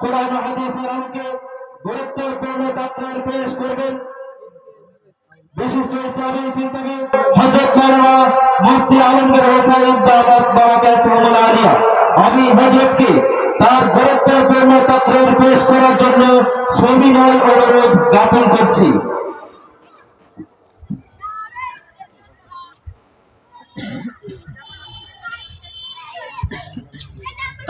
কোরআন হাদিসের আলোকে গুরুত্বপূর্ণ তাকরার পেশ করবেন। বিশিষ্ট ইসলামী চিন্তাবিদ হযরত মাওলানা মুফতি আলমগীর হোসেন দাওয়াত বারাকাতুহুল আলিয়া। আমি হযরতকে তার গুরুত্বপূর্ণ তাকরার পেশ করার জন্য সবিনয় অনুরোধ জ্ঞাপন করছি।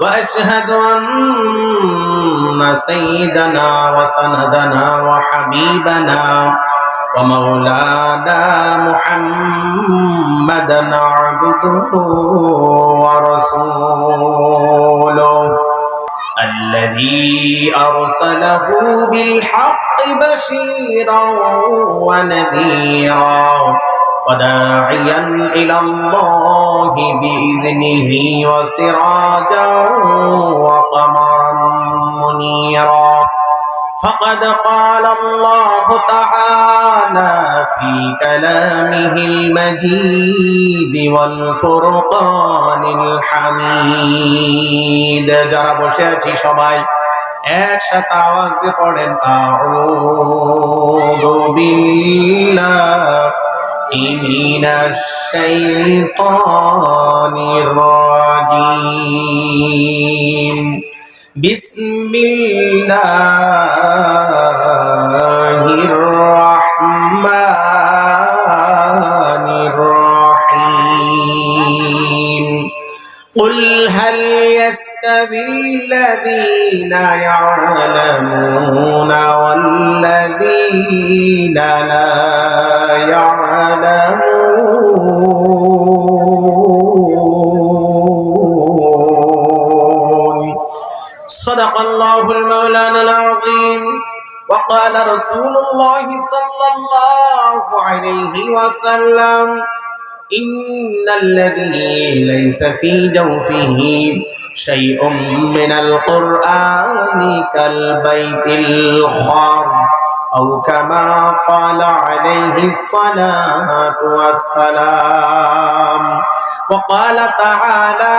وأشهد أن سيدنا وسندنا وحبيبنا ومولانا محمدا عبده ورسوله الذي أرسله بالحق بشيرا ونذيرا وداعيا إلى الله بإذنه وسراجا وقمرا منيرا فقد قال الله تعالى في كلامه المجيد والفرقان الحميد যারা বসে আছি সবাই একসাথে আওয়াজ দিয়ে পড়েন আউযু বিল্লাহ من الشيطان الرجيم. بسم الله الرحمن قل هل يستوي الذين يعلمون والذين لا يعلمون صدق الله المولانا العظيم وقال رسول الله صلى الله عليه وسلم إن الذي ليس في جوفه شيء من القرآن كالبيت الخار أو كما قال عليه الصلاة والسلام وقال تعالى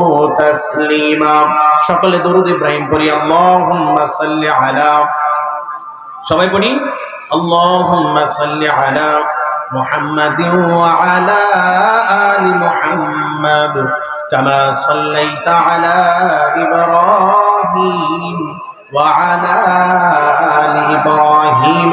تسليما সকলে দরুদ ইব্রাহিম পড়ি আল্লাহুম্মা সাল্লি আলা সবাই পড়ি আল্লাহুম্মা সাল্লি আলা محمد وعلى آل محمد كما صليت على إبراهيم وعلى آل إبراهيم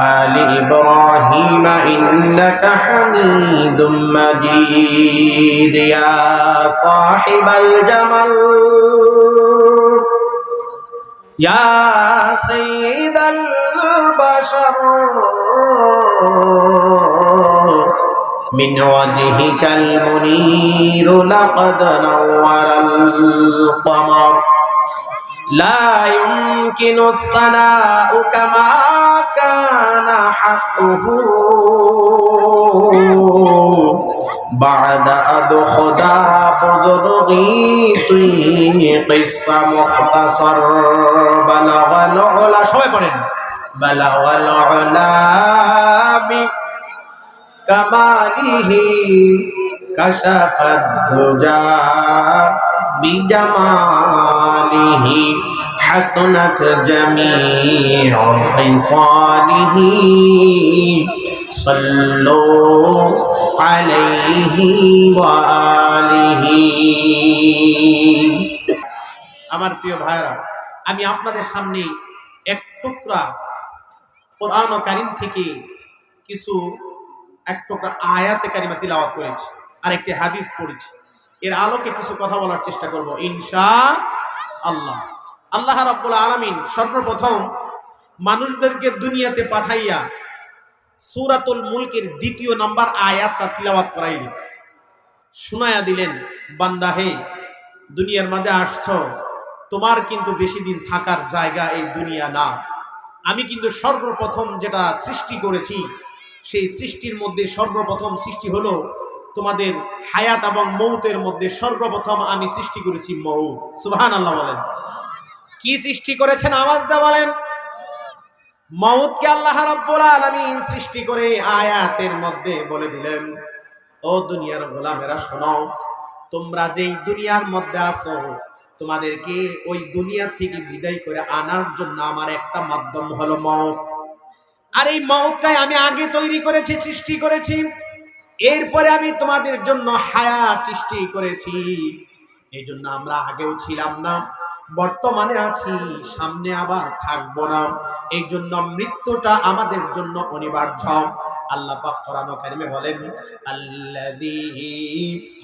آل إبراهيم إنك حميد مجيد يا صاحب الجمل يا سيد البشر من وجهك المنير لقد نور القمر لا يمكن الثناء كما كان حقه بعد أدخدا بدرغي قصة مختصر بلغ العلا شوي برين بلغ العلا بكماله كشف الدجى بجماله حسنت جميع خصاله صلوا عليه وآله আমার প্রিয় ভাইরা আমি আপনাদের সামনে এক টুকরা কোরআন ও কারিম থেকে কিছু এক টুকরা আয়াতে কারিমা তিলাওয়াত করেছি আর একটি হাদিস পড়েছি এর আলোকে কিছু কথা বলার চেষ্টা করব, ইনশা আল্লাহ। আল্লাহ রাব্বুল আলামিন সর্বপ্রথম মানুষদেরকে দুনিয়াতে পাঠাইয়া সূরাতুল মুলকের দ্বিতীয় নাম্বার আয়াতটা তিলাওয়াত করাইলেন শোনায়া দিলেন, বান্দা হে, দুনিয়ার মাঝে আসছ, তোমার কিন্তু বেশি দিন থাকার জায়গা এই দুনিয়া না। আমি কিন্তু সর্বপ্রথম যেটা সৃষ্টি করেছি, সেই সৃষ্টির মধ্যে সর্বপ্রথম সৃষ্টি হলো তোমাদের হায়াত এবং মৌতের মধ্যে সর্বপ্রথম আমি সৃষ্টি করেছি মৌত। সুবহান আল্লাহ বলেন। কি সৃষ্টি করেছেন? আওয়াজ দা বলেন। মৌতকে আল্লাহ রাব্বুল আলামিন সৃষ্টি করে আয়াতের মধ্যে বলে দিলেন, ও দুনিয়ার গোলামেরা, শোনো, তোমরা যেই দুনিয়ার মধ্যে আছো, তোমাদেরকে ওই দুনিয়া থেকে বিদায় করে আনার জন্য আমার একটা মাধ্যম হলো মৌত। আর এই মৌতটাই আমি আগে তৈরি করেছি, সৃষ্টি করেছি। এরপরে আমি তোমাদের জন্য হায়া সৃষ্টি করেছি। এই জন্য আমরা আগেও ছিলাম না, বর্তমানে আছি, সামনে আবার থাকব না। এই জন্য মৃত্যুটা আমাদের জন্য অনিবার্য। আল্লাহ পাক কোরআন কারিমে বলেন, আল্লাযী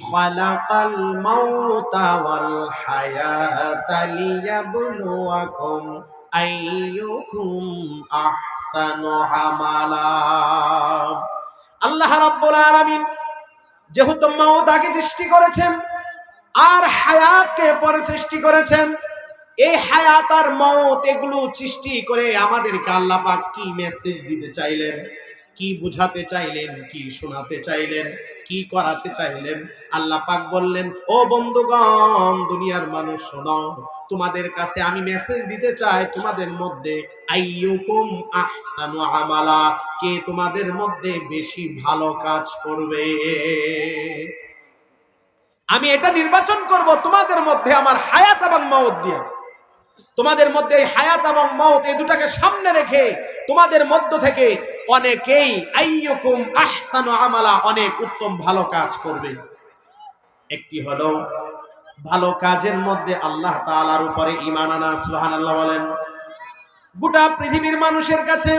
খালাকাল মাউতা ওয়াল হায়াতা লিয়াবলুয়াকুম আইয়ুকুম আহসানু আমালা। আল্লাহ রাব্বুল আলামিন যেহেতু মাউত আগে সৃষ্টি করেছেন আর হায়াতকে পরে সৃষ্টি করেছেন, এই হায়াত আর মত এগুলো সৃষ্টি করে আমাদেরকে আল্লাহ পাক কি মেসেজ দিতে চাইলেন? কি বুঝাতে চাইলেন, কি শোনাতে চাইলেন, কি করাতে চাইলেন? আল্লাহ পাক বললেন, ও বন্ধুগণ, দুনিয়ার মানুষ শোনো, তোমাদের কাছে আমি মেসেজ দিতে চাই, তোমাদের মধ্যে আইয়ুকুম আহসানু আমালা, কে তোমাদের মধ্যে বেশি ভালো কাজ করবে? আমি এটা নির্বাচন করব, তোমাদের মধ্যে আমার হায়াত এবং মৌত দিয়ে। তোমাদের মধ্যে হায়াত এবং মৌত এই দুটাকে সামনে রেখে, তোমাদের মধ্য থেকে অনেকেই আইয়ুকুম আহসানু আমালা, অনেক উত্তম ভালো কাজ করবে একটি হলো, ভালো কাজের মধ্যে আল্লাহ তাআলার উপরে ঈমান আনা, সুবহানাল্লাহ বলেন। গোটা পৃথিবীর মানুষের কাছে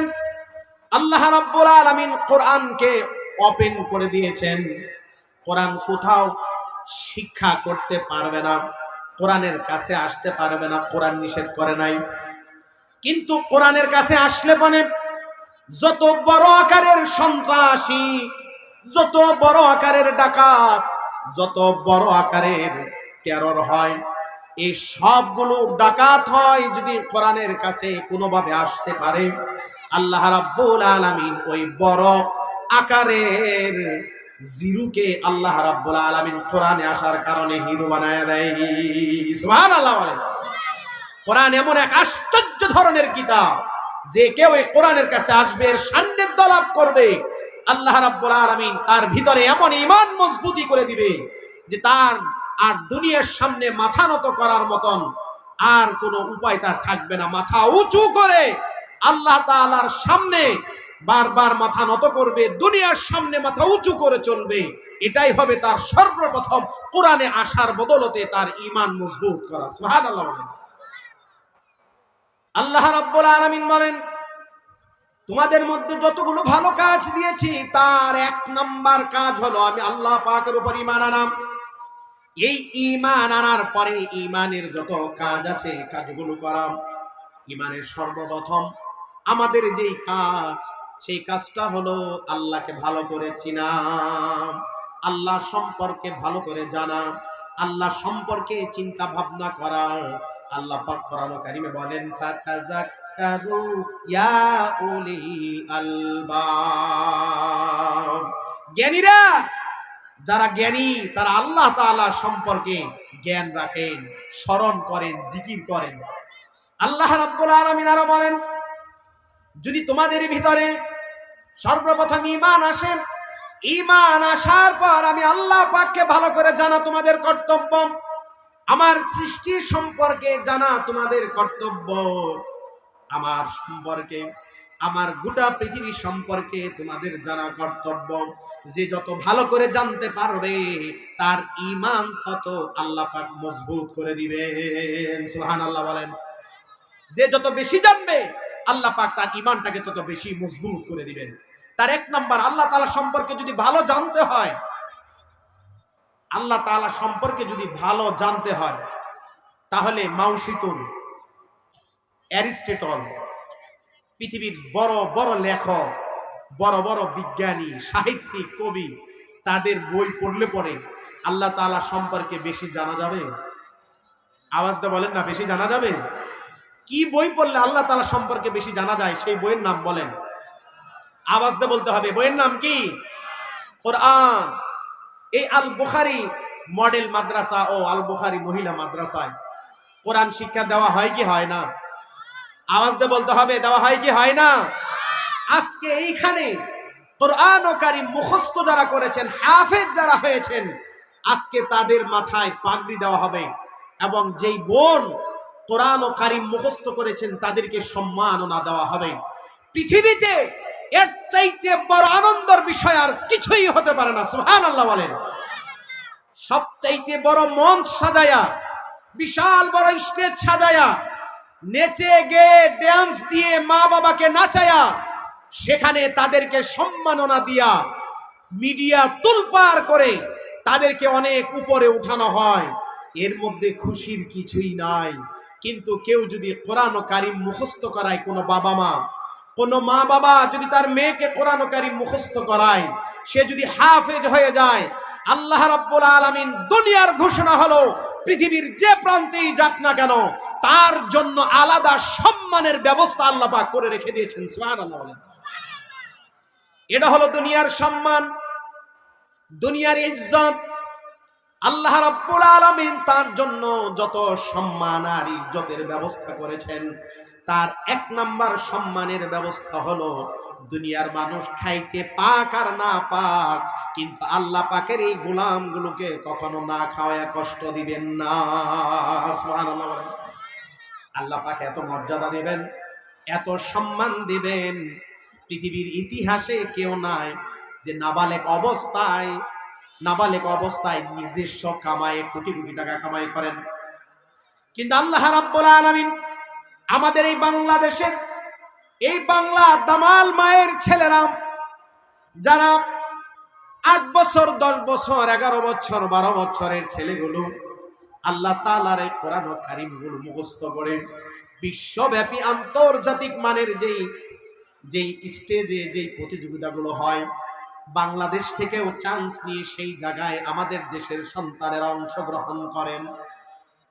আল্লাহ রাব্বুল আলামিন কোরআনকে ওপেন করে দিয়েছেন। কোরআন কোথাও শিক্ষা করতে পারবে না, কোরআনের কাছে আসতে পারবে না, কোরআন নিষেধ করে নাই। কিন্তু কোরআনের কাছে আসলে মানে যত বড় আকারের সন্ত্রাসী, যত বড় আকারের ডাকাত, যত বড় আকারের টেরর হয়, এই সবগুলো ডাকাত হয় যদি কোরআনের কাছে কোনোভাবে আসতে পারে, আল্লাহ রাব্বুল আলামিন ওই বড় আকারের জিরুকে আল্লাহ রাব্বুল আলামিন কোরআনে আসার কারণে হিরো বানায় দেয়। সুবহানাল্লাহ কোরআন এমন এক আশ্চর্য ধরনের কিতাব। যে কেউ এই কোরআনের কাছে আসবে, এর সান্নিধ্য লাভ করবে। আল্লাহ রাব্বুল আলামিন তার ভিতরে এমন ঈমান মজবুতি করে দিবে যে তার আর দুনিয়ার সামনে মাথা নত করার মতন আর কোনো উপায় তার থাকবে না। মাথা উঁচু করে আল্লাহ তাআলার সামনে বারবার মাথা নত করবে, দুনিয়ার সামনে মাথা উঁচু করে চলবে। এটাই হবে তার সর্বপ্রথম কোরআনে আসার বদলতে তার ঈমান মজবুত করা। সুবহানাল্লাহ আল্লাহ রাব্বুল আলামিন বলেন, তোমাদের মধ্যে যতগুলো ভালো কাজ দিয়েছি, তার এক নাম্বার কাজ হলো আমি আল্লাহ পাকের উপর ঈমান আনাম এই ঈমান আনার পরে ঈমানের যত কাজ আছে, কাজগুলো করাম। ঈমানের সর্বপ্রথম আমাদের যেই কাজ, সেই কাজটা হলো আল্লাহকে ভালো করে চিনাম। আল্লাহ সম্পর্কে ভালো করে জানা আল্লাহ সম্পর্কে চিন্তা ভাবনা করা আল্লাহ পাক কোরআন কারিমে বলেন, ফাতাযাক্কারু ইয়া উলিল আলবাব। জ্ঞানীরা, যারা জ্ঞানী, তারা আল্লাহ তাআলা সম্পর্কে জ্ঞান রাখেন, স্মরণ করেন, জিকির করেন। আল্লাহ রাব্বুল আলামিন আরও বলেন, যদি তোমাদের ভিতরে সর্বপ্রথম ঈমান আসে, ঈমান আসার পর আমি আল্লাহ পাককে ভালো করে জানা তোমাদের কর্তব্য। আমার সৃষ্টি সম্পর্কে জানা তোমাদের কর্তব্য। আমার সম্পর্কে, আমার গোটা পৃথিবী সম্পর্কে তোমাদের জানা কর্তব্য। যে যত ভালো করে জানতে পারবে, তার ইমান তত আল্লাহ পাক মজবুত করে দিবেন। সুবহানাল্লাহ বলেন। যে যত বেশি জানবে, আল্লাহ পাক তার ইমানটাকে তত বেশি মজবুত করে দিবেন। তার এক নাম্বার, আল্লাহ তাআলা সম্পর্কে যদি ভালো জানতে হয় আল্লাহ তাআলা সম্পর্কে যদি ভালো জানতে হয়, তাহলে মাউসিতুন অ্যারিস্টেটল, পৃথিবীর বড় বড় লেখক, বড় বড় বিজ্ঞানী, সাহিত্যিক, কবি, তাদের বই পড়লে পরে আল্লাহ তাআলা সম্পর্কে বেশি জানা যাবে? আওয়াজটা বলেন না, বেশি জানা যাবে? কি বই পড়লে আল্লাহ তাআলা সম্পর্কে বেশি জানা যায়, সেই বইয়ের নাম বলেন। আওয়াজ দিয়ে বলতে হবে, বইয়ের নাম কি? কোরআন। এই আল বুখারি মডেল মাদ্রাসা ও আল বুখারি মহিলা মাদ্রাসায় কোরআন শিক্ষা দেওয়া হয় কি হয় না? আওয়াজ দিয়ে বলতে হবে, দেওয়া হয় কি হয় না? আজকে এইখানে কোরআন ও কারিম মুখস্থ যারা করেছেন, হাফেজ যারা হয়েছেন, আজকে তাদের মাথায় পাগড়ি দেওয়া হবে এবং যেই বোন কোরআন ও কারিম মুখস্থ করেছেন, তাদেরকে সম্মাননা দেওয়া হবে। পৃথিবীতে এর চাইতে বড় আনন্দের বিষয় আর কিছুই হতে পারে না সুহান আল্লাহ বলেন। সব চাইতে বড় মঞ্চ সাজায়া, বিশাল বড় স্টেজ সাজায়া, নেচে গে ড্যান্স দিয়ে মা বাবাকে নাচায়া, সেখানে তাদেরকে সম্মাননা দিয়া মিডিয়া তুলপার করে তাদেরকে অনেক উপরে উঠানো হয়। এর মধ্যে খুশির কিছুই নাই। কিন্তু কেউ যদি কোরআন কারিম মুখস্থ করায় কোনো বাবা মা কোনো মা বাবা যদি তার মেয়েকে কোরআন মুখস্থ করায়, সে যদি হাফেজ হয়ে যায়, আল্লাহ রাব্বুল আলামিন দুনিয়ার ঘোষণা হলো, পৃথিবীর যে প্রান্তেই যাক না কেন, তার জন্য আলাদা সম্মানের ব্যবস্থা আল্লাহ পাক করে রেখে দিয়েছেন, সুবহানাল্লাহ এটা হলো দুনিয়ার সম্মান, দুনিয়ার ইজ্জত আল্লাহ রাব্বুল আলামিন তার জন্য যত সম্মান আর ইজ্জতের ব্যবস্থা করেছেন, তার এক নাম্বার সম্মানের ব্যবস্থা হলো, দুনিয়ার মানুষ খাইতে পাক আর না পাক, কিন্তু আল্লাহ পাকের এই গোলামগুলোকে কখনো না খাওয়ায় কষ্ট দিবেন না। সুবহানাল্লাহ আল্লাহ পাক এত মর্যাদা দিবেন, এত সম্মান দিবেন, পৃথিবীর ইতিহাসে কেউ নাই যে নাবালেক অবস্থায় নাবালেক অবস্থায় নিজস্ব কামায়ে কোটি কোটি টাকা কামাই করেন। কিন্তু আল্লাহ রাব্বুল আলামিন আমাদের এই বাংলাদেশের এই বাংলা দামাল মায়ের ছেলেরা, যারা আট বছর, দশ বছর, এগারো বছর, বারো বছরের ছেলেগুলো আল্লাহ তালার এই কোরআন কারিমগুলো মুখস্থ করে বিশ্বব্যাপী আন্তর্জাতিক মানের যেই যেই স্টেজে যেই প্রতিযোগিতাগুলো হয় বাংলাদেশ থেকেও চান্স নিয়ে সেই জায়গায় আমাদের দেশের সন্তানেরা অংশগ্রহণ করেন।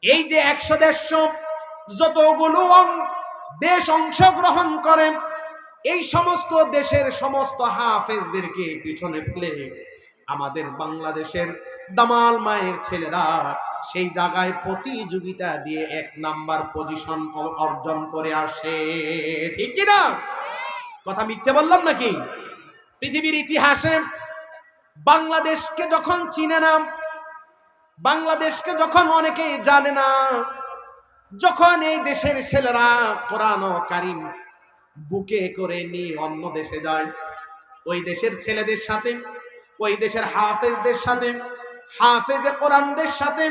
এই যে একশো দেড়শো যতগুলো দেশ অংশগ্রহণ করেন এই সমস্ত দেশের সমস্ত হাফেজদেরকে পিছনে ফেলে আমাদের বাংলাদেশের দামাল মায়ের ছেলেরা সেই জায়গায় প্রতিযোগিতা দিয়ে এক নাম্বার পজিশন অর্জন করে আসে। ঠিক কি না কথা মিথ্যে বললাম নাকি? পৃথিবীর ইতিহাসে বাংলাদেশকে যখন চিনে না, বাংলাদেশকে যখন অনেকেই জানে না, যখন এই দেশের ছেলেরা কোরআন কারিম বুকে করে নিয়ে অন্য দেশে যায়, ওই দেশের ছেলেদের সাথে, ওই দেশের হাফেজদের সাথে, হাফেজে কোরআনদের সাথে,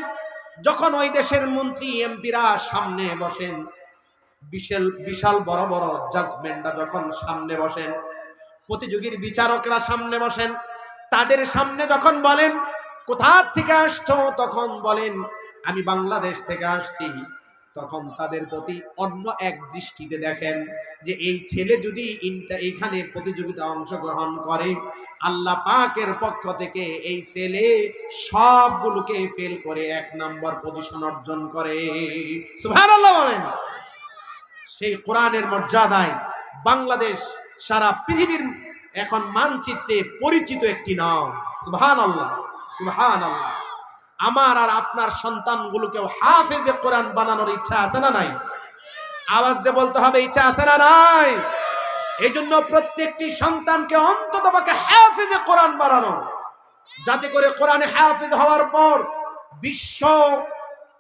যখন ওই দেশের মন্ত্রী, এমপিরা সামনে বসেন, বিশাল বিশাল বড় বড় জাজমেন্টরা যখন সামনে বসেন প্রতিযোগীর বিচারকরা সামনে বসেন। তাদের সামনে যখন বলেন কোথা থেকে আসছো? তখন বলেন, আমি বাংলাদেশ থেকে আসছি। তখন তাদের প্রতি অন্য এক দৃষ্টিতে দেখেন যে এই ছেলে যদি ইন্টা এখানে প্রতিযোগিতা অংশগ্রহণ করে, আল্লাহ পাকের পক্ষ থেকে এই ছেলে সবগুলোকে ফেল করে এক নম্বর পজিশন অর্জন করে। সেই কোরআনের মর্যাদায় বাংলাদেশ সারা পৃথিবীর এখন মানচিত্রে পরিচিত একটি নাম। সুবহান আল্লাহ সুবহান আল্লাহ আমার আর আপনার সন্তানগুলোকেও হাফেজে কোরআন বানানোর ইচ্ছা আছে না নাই? আওয়াজ দিয়ে বলতে হবে, ইচ্ছা আছে না নাই? এই জন্য প্রত্যেকটি সন্তানকে অন্তত পক্ষে হাফেজে কোরআন বানানো। যাতে করে কোরআনে হাফেজ হওয়ার পর বিশ্ব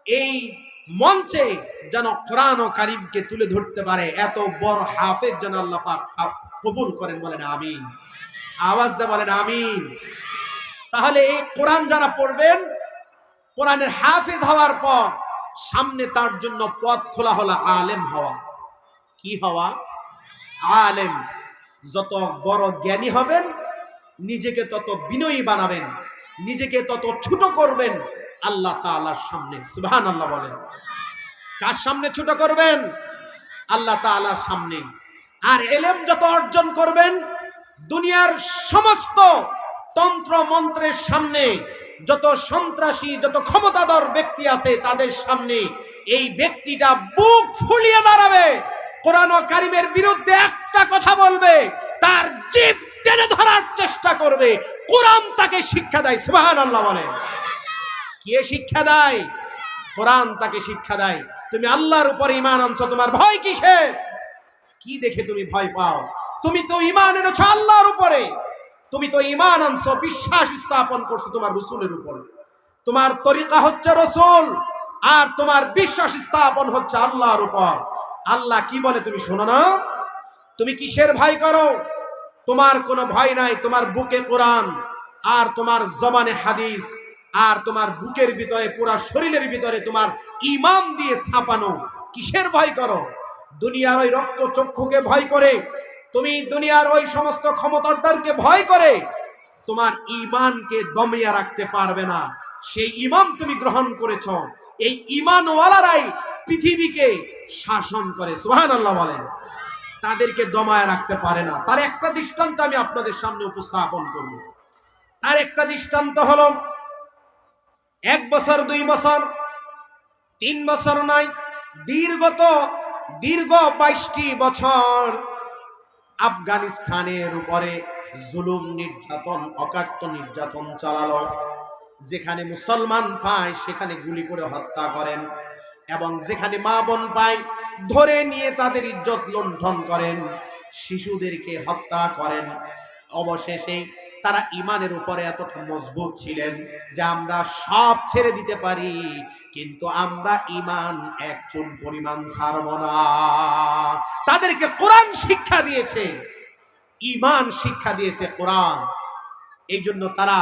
এই মঞ্চে যেন কোরআন ও কারিমকে তুলে ধরতে পারে, এত বড় হাফেজ যেন আল্লাহ পাক কবুল করেন, বলেন আমিন। আওয়াজ দিয়ে বলেন আমিন। তাহলে এই কোরআন যারা পড়বেন, কোরআনের হাফেজ হওয়ার পর সামনে তার জন্য পথ খোলা হলো আলেম হওয়া। কি হওয়া? আলেম। যত বড় জ্ঞানী হবেন, নিজেকে তত বিনয়ী বানাবেন, নিজেকে তত ছোট করবেন আল্লাহ তাআলার সামনে সুবহান আল্লাহ বলেন। কার সামনে ছোট করবেন? আল্লাহ তাআলার সামনে। আর এলেম যত অর্জন করবেন, দুনিয়ার সমস্ত তন্ত্র মন্ত্রের সামনে, যত সন্ত্রাসী, যত ক্ষমতাধর ব্যক্তি আছে তাদের সামনে, এই ব্যক্তিটা বুক ফুলিয়ে দাঁড়াবে। কোরআন কারিমের বিরুদ্ধে একটা কথা বলবে, তার জিভ টেনে ধরার চেষ্টা করবে। কোরআন তাকে শিক্ষা দেয় সুবহান আল্লাহ বলে কে শিক্ষা দেয়? কোরআন তাকে শিক্ষা দেয়। তুমি আল্লাহর উপর ইমান আনছো, তোমার ভয় কিসের? কি দেখে তুমি ভয় পাও? তুমি তো ইমান এনেছো আল্লাহর উপরে। তুমি তো ইমান আনছো, বিশ্বাস স্থাপন করছ তোমার রসুলের উপরে। তোমার তরিকা হচ্ছে রসুল, আর তোমার বিশ্বাস স্থাপন হচ্ছে আল্লাহর উপর। আল্লাহ কি বলে তুমি শোনো না? তুমি কিসের ভয় করো? তোমার কোনো ভয় নাই, তোমার বুকে কোরআন, আর তোমার জবানে হাদিস। আর তোমার বুকের ভিতরে, পুরা শরীরের ভিতরে তোমার ইমাম দিয়ে ছাপানো। কিসের ভয় করো? দুনিয়ার ওই রক্ত চক্ষুকে ভয় করে, তুমি দুনিয়ার ওই সমস্ত ক্ষমতারদারকে ভয় করে, তোমার ইমানকে দমিয়ে রাখতে পারবে না। সেই ইমাম তুমি গ্রহণ করেছ। এই ইমানওয়ালারাই পৃথিবীকে শাসন করে। সুহান আল্লাহ বলেন। তাদেরকে দমায় রাখতে পারে না। তার একটা দৃষ্টান্ত আমি আপনাদের সামনে উপস্থাপন করব। তার একটা দৃষ্টান্ত হলো এক বছর, দুই বছর, তিন বছর নয়, দীর্ঘত, দীর্ঘ বাইশটি বছর আফগানিস্তানের উপরে জুলুম নির্যাতন, অকাট্য নির্যাতন চালালো। যেখানে মুসলমান পায়, সেখানে গুলি করে হত্যা করেন এবং যেখানে মা বোন পায়, ধরে নিয়ে তাদের ইজ্জত লুণ্ঠন করেন। শিশুদেরকে হত্যা করেন। অবশেষে তারা ইমানের উপরে এতটা মজবুত ছিলেন যে আমরা সব ছেড়ে দিতে পারি, কিন্তু আমরা ইমান এক চুল পরিমাণ ছাড়ব না। তাদেরকে কোরআন শিক্ষা দিয়েছে ইমান শিক্ষা দিয়েছে কোরআন। এই জন্য তারা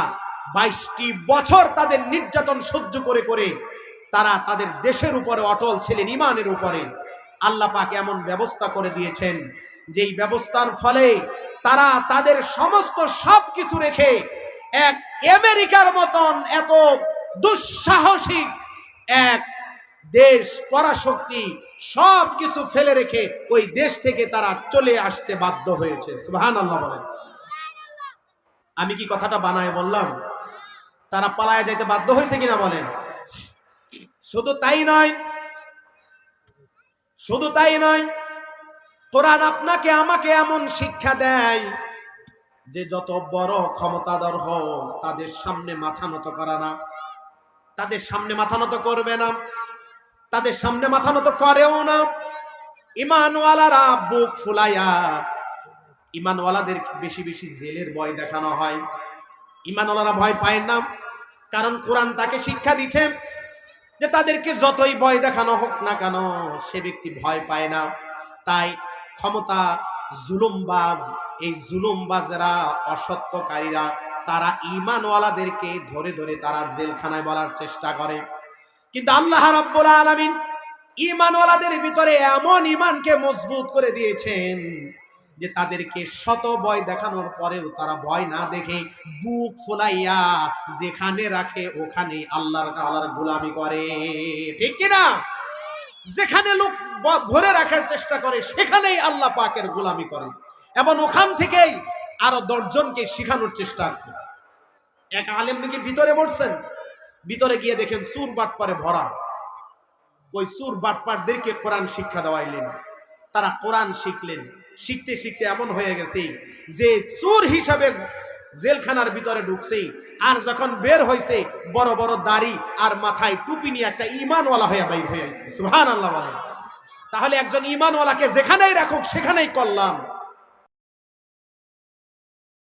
বাইশটি বছর তাদের নির্যাতন সহ্য করে করে তারা তাদের দেশের উপরে অটল ছিলেন ইমানের উপরে। আল্লাহ এমন ব্যবস্থা করে দিয়েছেন যেই ব্যবস্থার ফলে তারা তাদের সমস্ত সব কিছু রেখে এক আমেরিকার মতন এত দুঃসাহসিক এক দেশ পরাশক্তি সব কিছু ফেলে রেখে ওই দেশ থেকে তারা চলে আসতে বাধ্য হয়েছে। সুবহান আল্লাহ বলেন। আমি কি কথাটা বানায় বললাম? তারা পালায় যাইতে বাধ্য হয়েছে কিনা বলেন? শুধু তাই নয়, শুধু তাই নয় কোরআন আপনাকে আমাকে এমন শিক্ষা দেয় যে যত বড় ক্ষমতাধর হোক তাদের সামনে মাথা নত করা না। তাদের সামনে মাথা নত করবে না। তাদের সামনে মাথা নত করেও না। ইমানওয়ালারা বুক ফুলাইয়া, ইমানওয়ালাদের বেশি বেশি জেলের ভয় দেখানো হয়। ইমানওয়ালারা ভয় পায় না, কারণ কোরআন তাকে শিক্ষা দিচ্ছে যে তাদেরকে যতই ভয় দেখানো হোক না কেন, সে ব্যক্তি ভয় পায় না। তাই ক্ষমতা, জুলুমবাজ, এই জুলুমবাজরা, অসত্যকারীরা, তারা ইমানওয়ালাদেরকে ধরে ধরে তারা জেলখানায় বলার চেষ্টা করে। কিন্তু আল্লাহ রাব্বুল আলামিন ইমানওয়ালাদের ভিতরে এমন ইমানকে মজবুত করে দিয়েছেন যে তাদেরকে শত ভয় দেখানোর পরেও তারা ভয় না দেখে বুক ফুলাইয়া যেখানে রাখে ওখানে আল্লাহর আল্লাহর গোলামি করে। ঠিক কিনা? যেখানে লোক ভরে রাখার চেষ্টা করে, সেখানেই আল্লাহ পাকের গোলামি করে এবং ওখান থেকেই আরও দশজনকে শিখানোর চেষ্টা করে। এক আলেম নাকি ভিতরে বসছেন? ভিতরে গিয়ে দেখেন সুর বাটপারে ভরা। ওই সুর বাটপারদেরকে কোরআন শিক্ষা দেওয়াইলেন। তারা কোরআন শিখলেন। শিখতে শিখতে এমন হয়ে গেছে যে চোর হিসাবে জেলখানার ভিতরে ঢুকছে। আর যখন বের হয়েছে বড় বড় দাড়ি আর মাথায় টুপি নিয়ে একটা ইমানওয়ালা হয়ে বাইর হয়ে আছে সুহান আল্লাহ তাহলে একজন ইমানওয়ালাকে যেখানেই রাখুক, সেখানেই করলাম